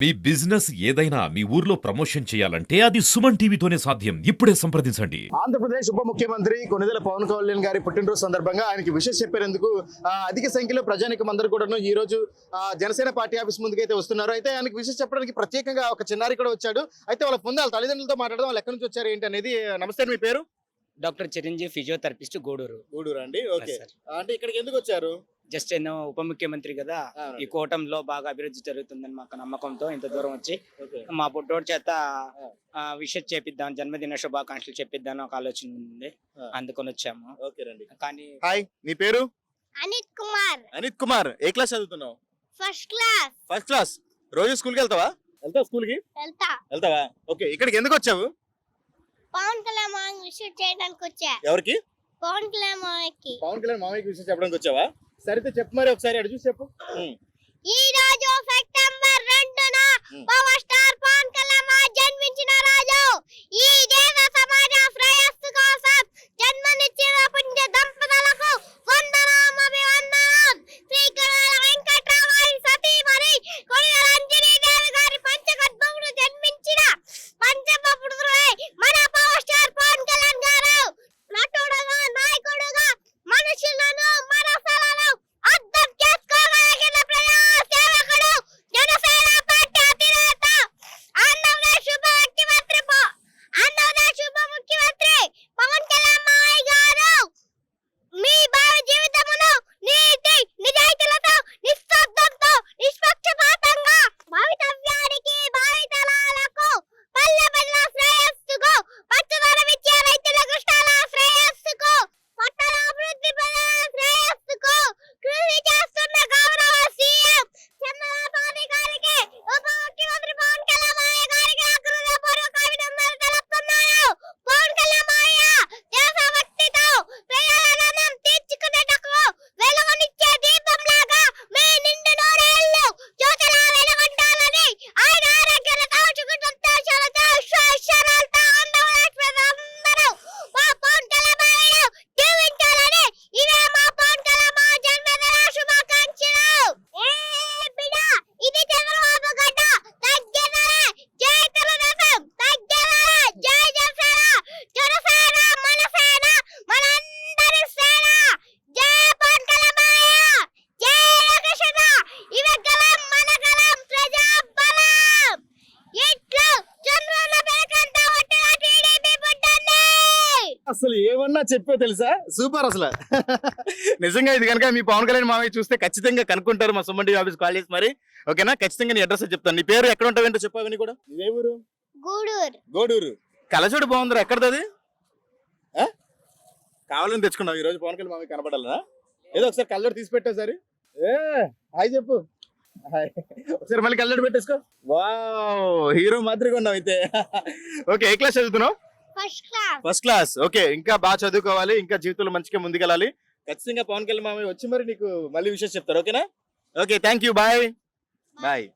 మీ business ఏదైనా మీ ఊర్లో promotion చేయాలంటే అది సుమన్ టీవీతోనే సాధ్యం. ఇప్పుడే సంప్రదించండి. ఆంధ్రప్రదేశ్ ఉప ముఖ్యమంత్రి కొనిదెల పవన్ కళ్యాణ్ గారి పుట్టినరోజు సందర్భంగా ఆయనకి విషెస్ చెప్పేందుకు అధిక సంఖ్యలో ప్రజానికం అందరూ కూడాను ఈ రోజు ఆ, జనసేన పార్టీ ఆఫీస్ ముందుకైతే వస్తున్నారు. అయితే ఆయనకి విషెస్ చెప్పడానికి ప్రత్యేకంగా ఒక చిన్నారి కూడా వచ్చాడు. అయితే వాళ్ళ ముందు వాళ్ళ తల్లిదండ్రులతో మాట్లాడడం వాళ్ళు ఎక్కడి నుంచి వచ్చారు ఏంటి అనేది నమస్తే మీ పేరు? Doctor Chiranjeevi physiotherapist Gudur. Gudur అండి? ఓకే. అంటే ఇక్కడికి ఎందుకు వచ్చారు? జస్ట్ ఎన్నో ఉప ముఖ్యమంత్రి కదా ఈ కూటమిలో బాగా అభివృద్ధి జరుగుతుందని మాకు నమ్మకంతో ఇంత దూరం వచ్చి మా పుట్టోడు చేత విషెస్ చేపిద్దాం జన్మదిన శుభాకాంక్షలు చెప్పిద్దాం ఒక ఆలోచన ఉంది. అందుకొని వచ్చాము. ఓకే రండి. కానీ హాయ్ నీ పేరు? అనిత్ కుమార్. అనిత్ కుమార్ ఏ క్లాస్ చదువుతున్నావు? ఫస్ట్ క్లాస్ ఫస్ట్ క్లాస్ రోజు స్కూల్కి వెళ్తావా? వెళ్తావా స్కూల్కి? వెళ్తా. వెళ్తావా? ఓకే ఇక్కడికి ఎందుకు వచ్చావు? పవన్ కళ్యాణ్ మామయ్య విషయం చేయడానికి వచ్చా. ఎవరికి? పవన్ కళ్యాణ్ మామయ్యకి. పవన్ కళ్యాణ్ మామయ్యకి విషయం చెప్పడానికి వచ్చావా? సరితే చెప్పు మరి ఒకసారి అడు చూసి చెప్పు. ఈ రోజు సెప్టెంబర్ రెండున. పవర్ స్టార్ పవన్ కళ్యాణ్ జన్మించిన రోజు ఈ దేశ అసలు ఏమన్నా చెప్పే తెలుసా? సూపర్ అసలు. నిజంగా ఇది కనుక మీ పవన్ కళ్యాణ్ మామయ్య చూస్తే ఖచ్చితంగా కనుక్కుంటారు మా సుమన్ టీవీ ఆఫీస్ కాల్ చేసి మరి. ఓకేనా? ఖచ్చితంగా నీ అడ్రస్ చెప్తాను. నీ పేరు ఎక్కడ ఉంటావు ఏంటో చెప్పావని కూడా? ఇదే ఊరు? గూడూరు. గోడూరు. కలచోడు బాగుందిరా. ఎక్కడది? కావాలని తెచ్చుకున్నావు. ఈ రోజు పవన్ కళ్యాణ్ మామయ్య కనపడాలనా? ఏదో ఒకసారి కళ్ళజోడు తీసి పెట్టావు సరే ఏ హాయ్ చెప్పు. హాయ్. ఒకసారి మళ్ళీ కళ్ళజోడు పెట్టేసుకో. వావ్ హీరో మాదిరిగా ఉన్నావు అయితే. ఓకే ఏ క్లాస్ చదువుతున్నావు? First class first class okay ఇంకా బాగా చదువుకోవాలి ఇంకా జీవితంలో మంచిగా ముందుకెళ్ళాలి. ఖచ్చితంగా పవన్ కళ్యాణ్ మామయ్య వచ్చి మరి నీకు మళ్ళీ విషయం చెప్తారు ఓకేనా? Okay thank you bye bye